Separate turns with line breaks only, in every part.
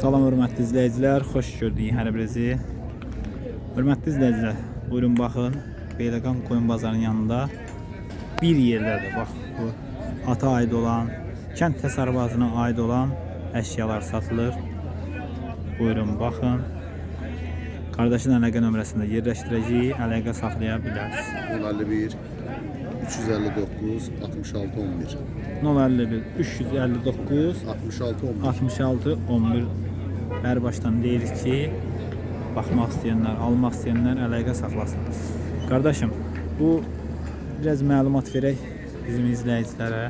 Salam hörmətli izləyicilər, xoş gördük hər birinizi. Hörmətli izləyicilər, buyurun baxın. Beyləqan qoyun bazarının yanında bir yerdədir. Bax bu ata aid olan, kənd təsərrüfatına aid olan əşyalar satılır. Buyurun baxın. Qardaşın əlaqə nömrəsində yerləşdirəcəyik, əlaqə saxlaya bilərsiniz.
051 359 66 11
051 359
66 11
66 11 hər başdan deyirik ki, baxmaq istəyənlər, almaq istəyənlər əlaqə saxlasın. Qardaşım, bu biraz məlumat verək bizim izləyicilərə.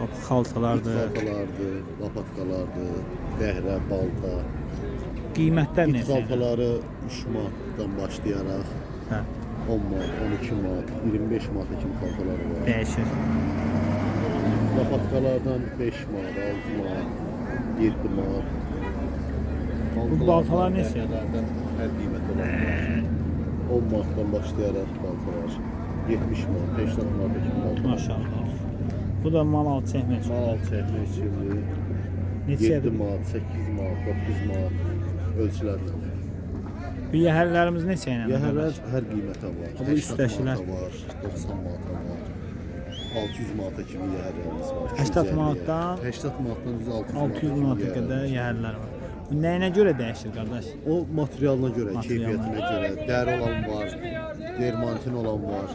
Bax, xaltalardır.
Xaltalardır, lapatkalardır, dəhrə, balta.
Qiymətlər
İt
necə?
xaltaları 3 manatdan başlayaraq
Hə,
10 manat, 12 manat, 25 manata kimi xaltaları var.
dəyişir.
Lapatkalardan 5 manat, 6 manat, 7 manat.
Bu baltalar neçə?
Dəhrələrdən hər qiymət olanlar. 10 manatdan başlayaraq baltalar. 70 manat, 80 manata kimi baltalar.
Maşallah. Bu da mal alt çəkmək üçün.
Mal çəkmək üçün
Neçədir?
7 manat, 8 manat, 9 manat ölçülərlə.
Bu yəhərlərimiz neçə ilə?
Yəhərlər hər qiymətə var.
Bu
80
üstdəkilər.
manata var, 90 manata var. 600 manata kimi yəhərlərimiz var.
80
250-yə.
manatdan
80 manatdan düz 600 manata
600
kimi
manata
yəhərlər
qədər
var.
yəhərlər var. Nəyinə görə dəyişir qardaş?
O materialına görə,
Materialına.
keyfiyyətinə görə, dəri olan var, dermantin olan var.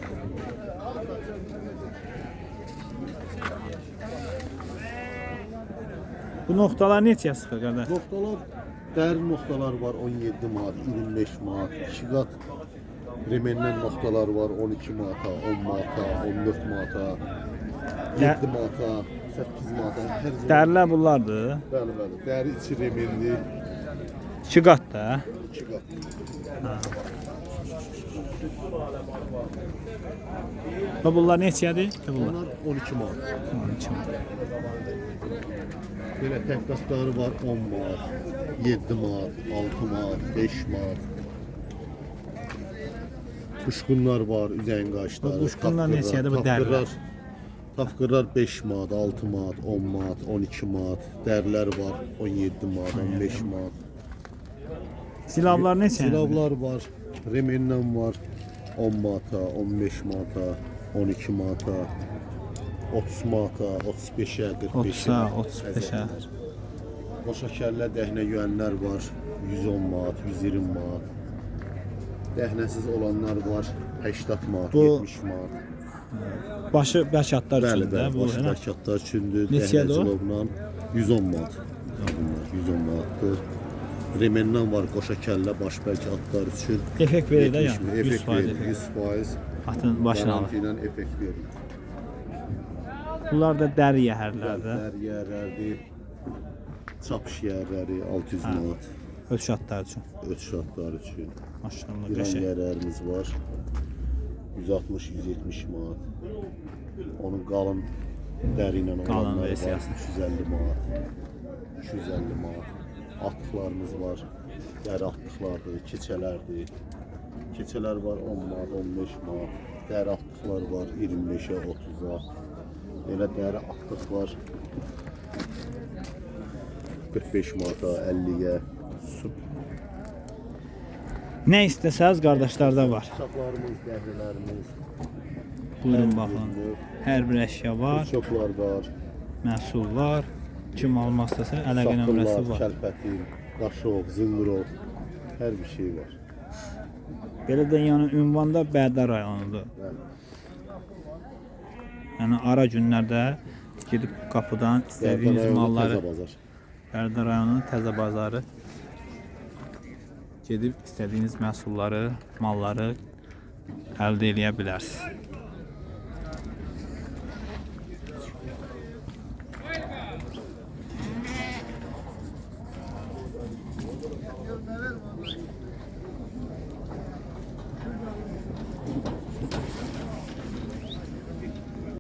Bu nöqtələr neçəyə çıxır qardaş?
Noktalar, dəri noktalar var 17 manat, 25 manat, 2 qat remenlə noktalar var 12 manata, 10 manata, 14 manata, 7 manata, 8 manata, hər cür.
Dərilər bunlardır.
Bəli, bəli. Dəri içi remenli,
2 qat da.
2 qat.
Və bunlar neçədir? Bunlar.
Onlar 12 manat.
12 manat.
Belə tək qatları var 10 manat, 7 manat, 6 manat, 5 manat. Kuşkunlar var, üzəyin qaşları.
Bu quşqunlar neçədir bu dərilər?
Tapqırlar 5 manat, 6 manat, 10 manat, 12 manat. Dərilər var 17 manat, 15 manat.
Silavlar neçə?
Silavlar var, remenlə var 10 manata, 15 manata, 12 manata, 30 manata, 35-ə, 45-ə.
30-a, 35-ə.
O şəkərlə dəhnə yüyənlər var 110 manat, 120 manat. Dəhnəsiz olanlar var 80 manat,
Bu-
70 manat.
Başı bərkatlar
Bəli,
üçün də
bəli, başı bərkatlar üçündür.
Neçədir o?
Dəhnəcilovla 110 manat. Bunlar 110 manatdır. Remenlə var qoşa kəllə baş bərkatlar üçün.
Effekt verir də
70
yəni.
min,
100
Effekt verir,
effekt.
100 faiz.
Atın başına alır.
Garanti ilə effekt verir.
Bunlar da dəri yəhərlərdir.
Dər yerlərdir. Çapış yerləri 600
Hə.
manat.
Öz şartlar üçün.
Öt şartlar üçün.
Maşallah
İran
qəşəng.
yerlərimiz var. 160-170 manat. Onun ilə
Qalın
olanları var.
versiyası.
350 manat. 250 manat. Atlıqlarımız var. Dəri atlıqlardır, keçələrdir. Keçələr var 10 manat, 15 manat. Dəri atlıqlar var 25-ə, 30-a. Elə dəri atlıq var 45 manata, 50-yə. Su
Nə istəsəz qardaşlarda var.
Uşaqlarımız, dəhrilərimiz,
Buyurun baxın. Hər bir əşya var,
Çoxlar var,
məhsul var. Kim almaq istəsə əlaqə nömrəsi var.
kəlpətin, daşov, zınqrov, hər bir şey var.
Belə də yəni ünvanda Bərdər rayonudur. Yəni ara günlərdə gedib qapıdan istədiyiniz malları. Bərdər rayonunun təzə bazarı gedib istədiyiniz məhsulları, malları əldə edə bilərsiniz. Thank you.